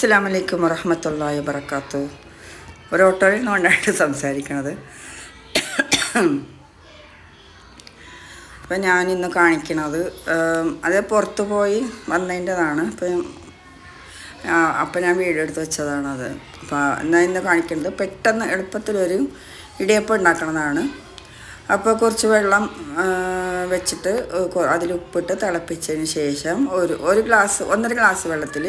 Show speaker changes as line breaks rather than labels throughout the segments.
അസ്സാം വലൈക്കും വറഹമത്തല്ലാ വബർക്കാത്തു ഒരു ഓട്ടോയിൽ നിന്നുകൊണ്ടായിട്ട് സംസാരിക്കണത്. അപ്പം ഞാനിന്ന് കാണിക്കണത് അത് പുറത്തു പോയി വന്നതിന്റെതാണ്. അപ്പം അപ്പം ഞാൻ വീഡിയോ എടുത്ത് വെച്ചതാണത്. അപ്പോൾ എന്നാൽ ഇന്ന് കാണിക്കുന്നത് പെട്ടെന്ന് എളുപ്പത്തിലൊരു ഇടിയപ്പം ഉണ്ടാക്കണതാണ്. അപ്പോൾ കുറച്ച് വെള്ളം വെച്ചിട്ട് അതിൽ ഉപ്പിട്ട് തിളപ്പിച്ചതിന് ശേഷം ഒരു ഒരു ഗ്ലാസ് ഒന്നര ഗ്ലാസ് വെള്ളത്തിൽ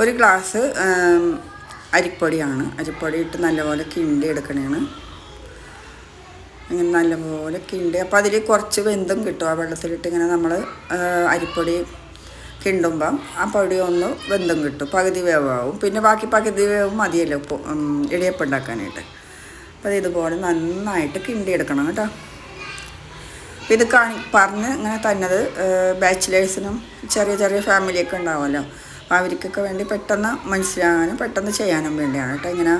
ഒരു ഗ്ലാസ് അരിപ്പൊടിയാണ്. അരിപ്പൊടി ഇട്ട് നല്ലപോലെ കിണ്ടി എടുക്കണേണ്. ഇങ്ങനെ നല്ലപോലെ കിണ്ടി. അപ്പോൾ അതിൽ കുറച്ച് വെന്തും കിട്ടും. ആ വെള്ളത്തിലിട്ട് ഇങ്ങനെ നമ്മൾ അരിപ്പൊടി കിണ്ടുമ്പം ആ പൊടി ഒന്ന് വെന്തും കിട്ടും. പകുതി വേവാവും. പിന്നെ ബാക്കി പകുതി വേവും മതിയല്ലോ ഇടിയപ്പം ഉണ്ടാക്കാനായിട്ട്. അപ്പോൾ ഇതുപോലെ നന്നായിട്ട് കിണ്ടി എടുക്കണം കേട്ടോ. ഇത് കാണി പറഞ്ഞ് ഇങ്ങനെ തന്നത് ബാച്ചിലേഴ്സിനും ചെറിയ ചെറിയ ഫാമിലിയൊക്കെ ഉണ്ടാവുമല്ലോ. അവർക്കൊക്കെ വേണ്ടി പെട്ടെന്ന് മനസ്സിലാകാനും പെട്ടെന്ന് ചെയ്യാനും വേണ്ടിയാണ് കേട്ടോ ഇങ്ങനെ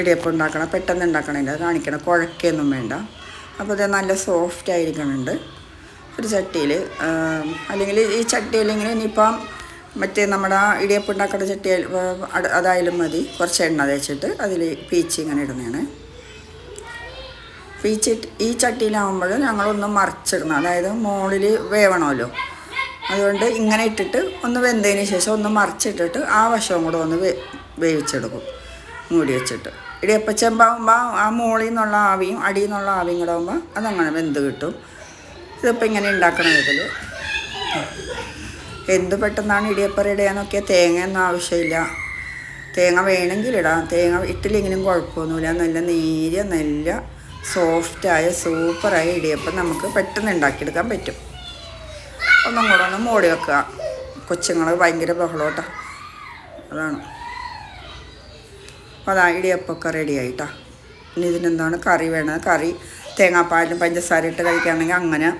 ഇടിയപ്പം ഉണ്ടാക്കണം പെട്ടെന്ന് ഉണ്ടാക്കണില്ല കാണിക്കണം കുഴക്കൊന്നും വേണ്ട. അപ്പോൾ ഇത് നല്ല സോഫ്റ്റ് ആയിരിക്കുന്നുണ്ട് ഒരു ചട്ടിയിൽ അല്ലെങ്കിൽ ഈ ചട്ടിയിൽ ഇങ്ങനെ ഇനിയിപ്പം മറ്റേ നമ്മുടെ ഇടിയപ്പം ഉണ്ടാക്കുന്ന ചട്ടി അതായാലും മതി. കുറച്ച് എണ്ണ തേച്ചിട്ട് അതിൽ പീച്ച് ഇങ്ങനെ ഇടുന്നതാണ്. പീച്ചിട്ട് ഈ ചട്ടി ഈ ചട്ടിയിലാവുമ്പോൾ ഞങ്ങളൊന്ന് മറിച്ചിടണം. അതായത് മുകളിൽ വേവണമല്ലോ. അതുകൊണ്ട് ഇങ്ങനെ ഇട്ടിട്ട് ഒന്ന് വെന്തതിന് ശേഷം ഒന്ന് മറിച്ചിട്ടിട്ട് ആ വശവും കൂടെ ഒന്ന് വേവിച്ചെടുക്കും. മൂടി വെച്ചിട്ട്. ഇടിയപ്പച്ചെമ്പാകുമ്പോൾ ആ മുകളിൽ നിന്നുള്ള ആവിയും അടിയിൽ നിന്നുള്ള ആവിയും കൂടെ ആകുമ്പോൾ അതങ്ങനെ വെന്ത് കിട്ടും. ഇതിപ്പോൾ ഇങ്ങനെ ഉണ്ടാക്കണ ഇതിൽ എന്ത് പെട്ടെന്നാണ് ഇടിയപ്പം ഇടുകയെന്നൊക്കെ തേങ്ങയൊന്നും ആവശ്യമില്ല. തേങ്ങ വേണമെങ്കിൽ ഇടാം. തേങ്ങ ഇട്ടില്ലെങ്കിലും കുഴപ്പമൊന്നുമില്ല. നല്ല നേരിയ നല്ല സോഫ്റ്റായ സൂപ്പറായ ഇടിയപ്പം നമുക്ക് പെട്ടെന്ന് ഉണ്ടാക്കിയെടുക്കാൻ പറ്റും. ഒന്നും കൂടെ ഒന്ന് മൂടി വെക്കുക. കൊച്ചുങ്ങൾ ഭയങ്കര ബഹളോട്ടാ. അതാണ്. അപ്പോൾ അതാ ഇടിയപ്പൊക്കെ റെഡി ആയിട്ടാ. ഇനി ഇതിനെന്താണ് കറി വേണത്? കറി തേങ്ങാപ്പാലും പഞ്ചസാര ഇട്ട് കഴിക്കുകയാണെങ്കിൽ അങ്ങനെ.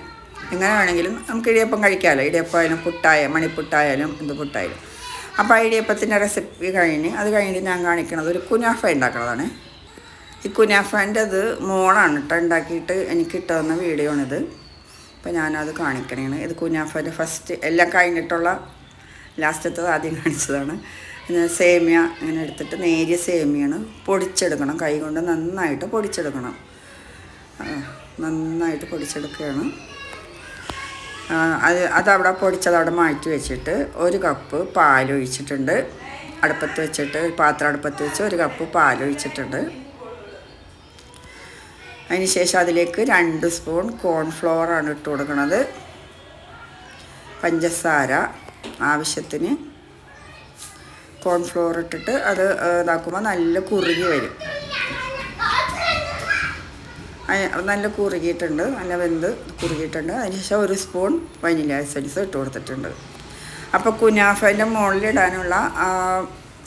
എങ്ങനെ വേണമെങ്കിലും നമുക്ക് ഇടിയപ്പം കഴിക്കാമല്ലോ ഇടിയപ്പമായാലും പുട്ടായ മണിപ്പുട്ടായാലും എന്ത് പുട്ടായാലും. അപ്പോൾ ഇടിയപ്പത്തിന്റെ റെസിപ്പി കഴിഞ്ഞ് അത് കഴിഞ്ഞ് ഞാൻ കാണിക്കണത് ഒരു കുനാഫ ഉണ്ടാക്കുന്നതാണ് ഈ കുനാഫേന്റെ അത് മോളാണ് കേട്ടോ ഉണ്ടാക്കിയിട്ട് എനിക്ക് ഇട്ടുതന്ന വീഡിയോ ആണിത്. അപ്പോൾ ഞാനത് കാണിക്കണേണ്. ഇത് കുനാഫേന്റെ ഫസ്റ്റ് എല്ലാം കഴിഞ്ഞിട്ടുള്ള ലാസ്റ്റത്തത് ആദ്യം കാണിച്ചതാണ്. സേമിയ ഇങ്ങനെ എടുത്തിട്ട് നേരിയ സേമിയാണ് പൊടിച്ചെടുക്കണം. കൈ കൊണ്ട് നന്നായിട്ട് പൊടിച്ചെടുക്കണം. നന്നായിട്ട് പൊടിച്ചെടുക്കുകയാണ്. അത് അതവിടെ പൊടിച്ചത് അവിടെ മാറ്റി വെച്ചിട്ട് ഒരു കപ്പ് പാലൊഴിച്ചിട്ടുണ്ട്. അടുപ്പത്ത് വെച്ചിട്ട് പാത്രം അടുപ്പത്ത് വെച്ച് ഒരു കപ്പ് പാലൊഴിച്ചിട്ടുണ്ട്. അതിന് ശേഷം അതിലേക്ക് രണ്ട് സ്പൂൺ കോൺഫ്ലവറാണ് ഇട്ട് കൊടുക്കുന്നത്. പഞ്ചസാര ആവശ്യത്തിന്. കോൺഫ്ലവർ ഇട്ടിട്ട് അത് ഇതാക്കുമ്പോൾ നല്ല കുറുകി വരും. നല്ല കുറുകിയിട്ടുണ്ട് നല്ല വെന്ത് കുറുകിയിട്ടുണ്ട്. അതിനുശേഷം ഒരു സ്പൂൺ വനില എസൻസ് ഇട്ട് കൊടുത്തിട്ടുണ്ട്. അപ്പോൾ കുനാഫേന്റെ മുകളിലിടാനുള്ള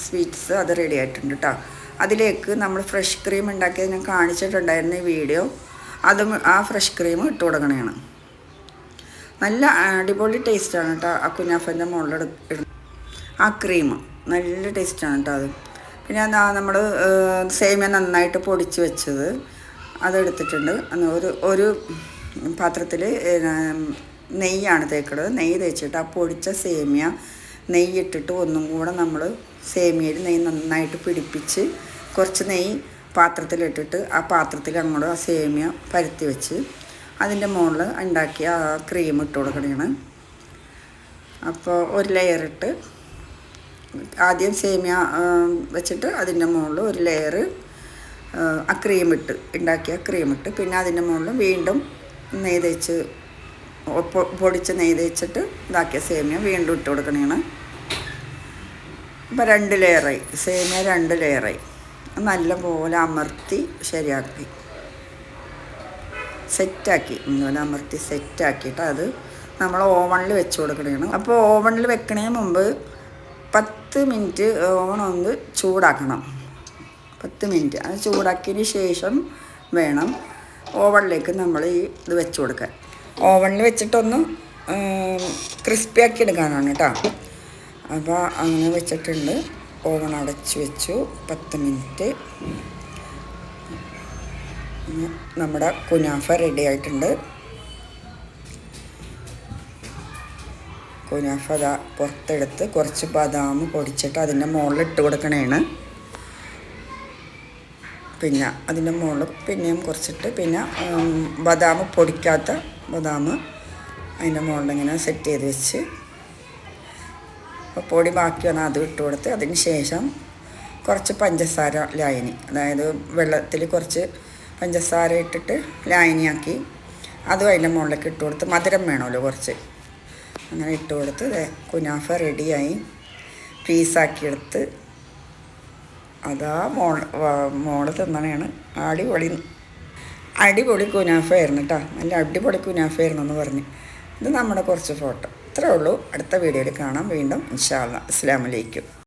സ്വീറ്റ്സ് അത് റെഡി ആയിട്ടുണ്ട് കേട്ടോ അതിലേക്ക് നമ്മൾ ഫ്രഷ് ക്രീം ഉണ്ടാക്കിയത് ഞാൻ കാണിച്ചിട്ടുണ്ടായിരുന്ന ഈ വീഡിയോ അതും ആ ഫ്രഷ് ക്രീം ഇട്ട് കൊടുക്കണതാണ് നല്ല അടിപൊളി ടേസ്റ്റാണ് കേട്ടോ ആ കുഞ്ഞാഫന്റെ മുകളിൽ ഇടുന്നത്. ആ ക്രീം നല്ല ടേസ്റ്റാണ് കേട്ടോ അത്. പിന്നെ എന്താ നമ്മൾ സേമിയ നന്നായിട്ട് പൊടിച്ച് വെച്ചത്. അതെടുത്തിട്ടുണ്ട് ഒരു ഒരു പാത്രത്തിൽ നെയ്യാണ് തേക്കുന്നത് നെയ്യ് തേച്ചിട്ട് ആ പൊടിച്ച സേമിയ നെയ്യിട്ടിട്ട് ഒന്നും കൂടെ നമ്മൾ സേമിയയിൽ നെയ്യ് നന്നായിട്ട് പിടിപ്പിച്ച് കുറച്ച് നെയ്യ് പാത്രത്തിലിട്ടിട്ട് ആ പാത്രത്തിൽ അങ്ങോട്ട് ആ സേമിയ പരത്തി വെച്ച് അതിന്റെ മുകളിൽ ഉണ്ടാക്കിയ ആ ക്രീം ഇട്ട് കൊടുക്കണതാണ് അപ്പോൾ ഒരു ലെയർ ഇട്ട് ആദ്യം സേമിയ വെച്ചിട്ട് അതിന്റെ മുകളിൽ ഒരു ലെയർ ആ ക്രീം ഇട്ട് ഉണ്ടാക്കിയ ക്രീം ഇട്ട് പിന്നെ അതിന്റെ മുകളിൽ വീണ്ടും നെയ്തേച്ച് പൊടിച്ച് നെയ് തേച്ചിട്ട് ഇതാക്കിയ സേമിയ വീണ്ടും ഇട്ട് കൊടുക്കണതാണ് അപ്പോൾ രണ്ട് ലെയറായി സേമിയ രണ്ട് ലെയറായി നല്ലപോലെ അമർത്തി ശരിയാക്കി. സെറ്റാക്കി. ഇങ്ങനെ അമർത്തി സെറ്റാക്കിയിട്ട് അത് നമ്മൾ ഓവണിൽ വെച്ച് കൊടുക്കണതാണ് അപ്പോൾ ഓവണിൽ വെക്കണതിന് മുമ്പ് പത്ത് മിനിറ്റ് ഓവൺ ഒന്ന് ചൂടാക്കണം. പത്ത് മിനിറ്റ്. അത് ചൂടാക്കിയതിന് ശേഷം വേണം ഓവണിലേക്ക് നമ്മൾ ഈ ഇത് വെച്ച് കൊടുക്കാൻ. ഓവണിൽ വെച്ചിട്ടൊന്ന് ക്രിസ്പി ആക്കി എടുക്കാനാണ് കേട്ടോ. അപ്പോൾ അങ്ങനെ വെച്ചിട്ടുണ്ട്. ഓവൺ അടച്ച് വെച്ചു. പത്ത് മിനിറ്റ്. നമ്മുടെ കുനാഫ റെഡി ആയിട്ടുണ്ട്. കുനാഫ അതാ പുറത്തെടുത്ത് കുറച്ച് ബദാം പൊടിച്ചിട്ട് അതിന്റെ മുകളിൽ ഇട്ട് കൊടുക്കണേണ്. പിന്നെ അതിന്റെ മുകളിൽ പിന്നെയും കുറച്ചിട്ട് പിന്നെ ബദാം പൊടിക്കാത്ത ബദാം അതിന്റെ മുകളിൽ ഇങ്ങനെ സെറ്റ് ചെയ്ത് വെച്ച്. പൊടി ബാക്കി വന്നാൽ അത് ഇട്ട് കൊടുത്ത്. അതിന് ശേഷം കുറച്ച് പഞ്ചസാര ലായനി അതായത് വെള്ളത്തിൽ കുറച്ച് പഞ്ചസാര ഇട്ടിട്ട് ലായനിയാക്കി അതും അതിന്റെ മുകളിലേക്ക് ഇട്ട് കൊടുത്ത് മധുരം വേണമല്ലോ കുറച്ച്. അങ്ങനെ ഇട്ട് കൊടുത്ത് കുനാഫ റെഡിയായി. പീസാക്കിയെടുത്ത് അതാ മോൾ മോൾ തിന്നണയാണ്. അടിപൊളി അടിപൊളി കുനാഫയായിരുന്നു കേട്ടോ നല്ല അടിപൊളി കുനാഫയായിരുന്നു എന്ന് പറഞ്ഞു. ഇത് നമ്മുടെ കുറച്ച് ഫോട്ടോ. ഇത്രേ ഉള്ളൂ. അടുത്ത വീഡിയോയിൽ കാണാം. വീണ്ടും ഇൻഷാല്ല അസ്സാം വലൈക്കും